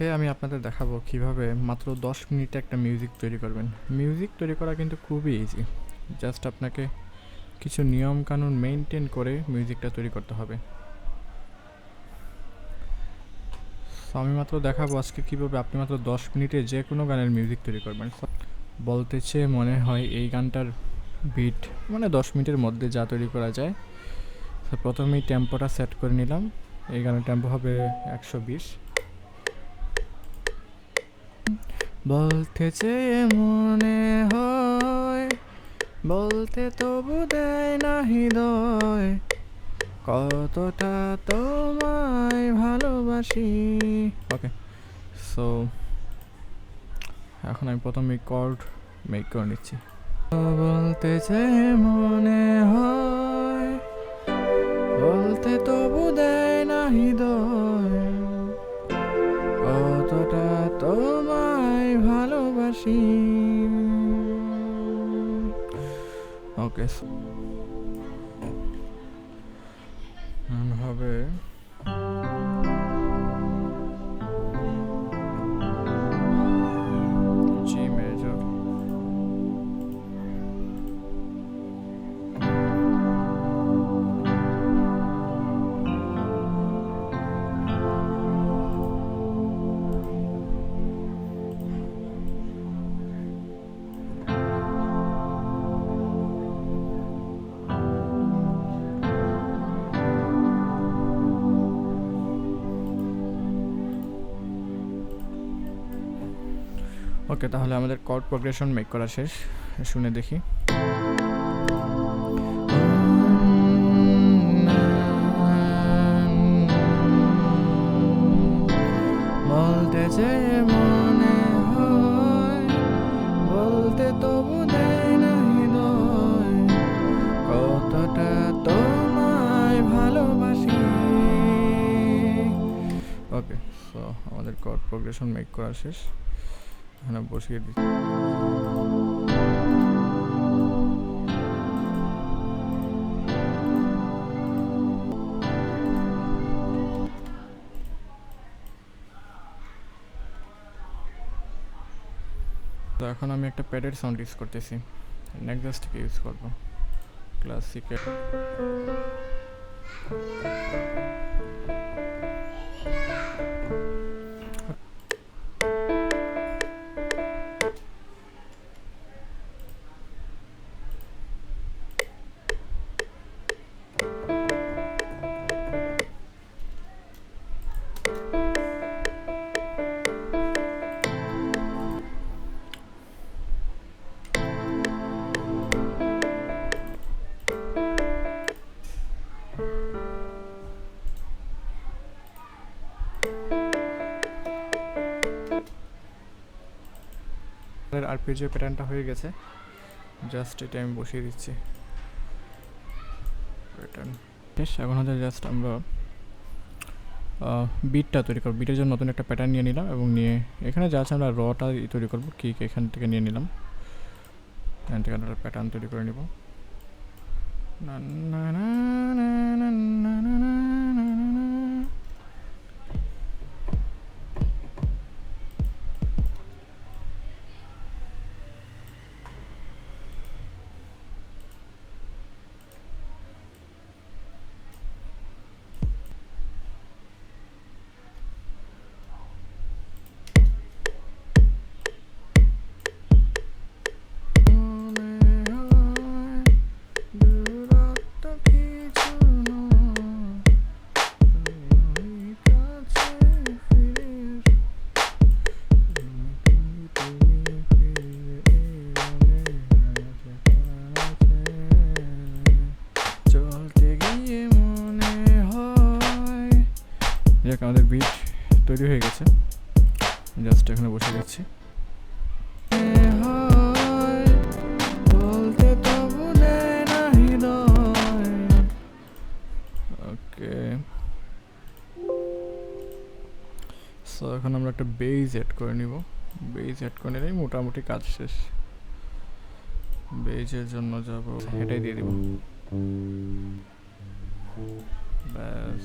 আজকে আমি আপনাদের দেখাবো কীভাবে মাত্র দশ মিনিটে একটা মিউজিক তৈরি করবেন। মিউজিক তৈরি করা কিন্তু খুবই ইজি জাস্ট আপনাকে কিছু নিয়ম কানুন মেনটেন করে মিউজিকটা তৈরি করতে হবে। আমি মাত্র দেখাবো আজকে কীভাবে আপনি মাত্র দশ মিনিটে যে কোনো গানের মিউজিক তৈরি করবেন। So, বলতেছে মনে হয় এই গানটার বিট মানে দশ মিনিটের মধ্যে যা তৈরি করা যায়। প্রথমেই টেম্পোটা সেট করে নিলাম। এই গানের টেম্পো হবে একশো বিশ। বলতে চেয়ে মনে হয়, বলতে তবু দেয় না হৃদয়। কতটা তোমায় ভালোবাসি। ওকে সো এখন আমি প্রথমে কর্ড মেক করে নিচ্ছি। বলতে চেয়ে মনে হয়, বলতে তবু দেয় না হৃদয়। Okay. ওকে, তাহলে আমাদের কর্ড প্রোগ্রেশন মেক করা শেষ। শুনে দেখি। বলতে চেয়ে মনে হয়, বলতে তবু দেয় না কতটা তোমায় ভালোবাসি। ওকে সো আমাদের কর্ড প্রোগ্রেশন মেক করা শেষ। এখানে বসিয়ে দিচ্ছি। তো এখন আমি একটা প্যাডের সাউন্ড ইউজ করতেছি। নেক্সাসটিকে ইউজ করব। ক্লাসিকের আর আরপির প্যাটার্নটা হয়ে গেছে। জাস্ট এটা আমি বসিয়ে দিচ্ছি। প্যাটার্ন বেশ এখন হচ্ছে জাস্ট আমরা বিটটা তৈরি করব। বিটের জন্য নতুন একটা প্যাটার্ন নিয়ে নিলাম এবং নিয়ে, এখানে জাস্ট আমরা রটা তৈরি করব। কেক এখান থেকে নিয়ে নিলাম। এখান থেকে প্যাটার্ন তৈরি করে নিব। না না না না না যাক আমাদের বিট তৈরি হয়ে গেছে। জাস্ট এখানে বসে যাচ্ছি ওকে সো এখন আমরা একটা বেজ অ্যাড করে নিব। বেজ অ্যাড করে নিলেই মোটামুটি কাজ শেষ। বেজের জন্য যাব। এটাই দিয়ে দিব। ব্যাস।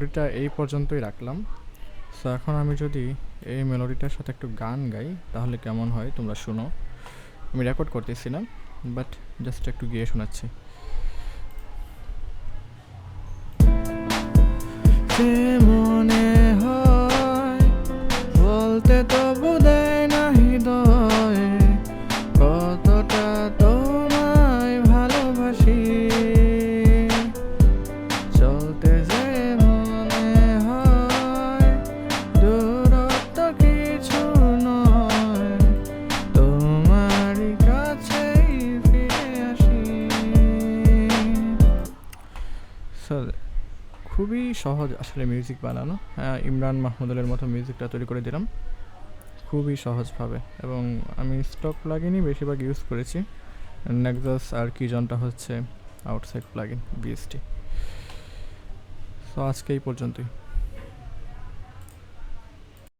মেলোডিটা এই পর্যন্তই রাখলাম। সো এখন আমি যদি এই মেলোডিটার সাথে একটু গান গাই, তাহলে কেমন হয় তোমরা শোনো। আমি রেকর্ড করতেছি না বাট জাস্ট একটু গিয়ে শোনাচ্ছি। মনে খুবই সহজ আসলে মিউজিক বানানো। হ্যাঁ, ইমরান মাহমুদুলের মতো মিউজিকটা তৈরি করে দিলাম। খুবই সহজভাবে এবং আমি স্টক প্লাগিনই বেশিরভাগ ইউজ করেছি। নেক্সাস আর কিজনটা হচ্ছে আউটসাইড প্লাগিন বিএসটি সো আজকে এই পর্যন্তই।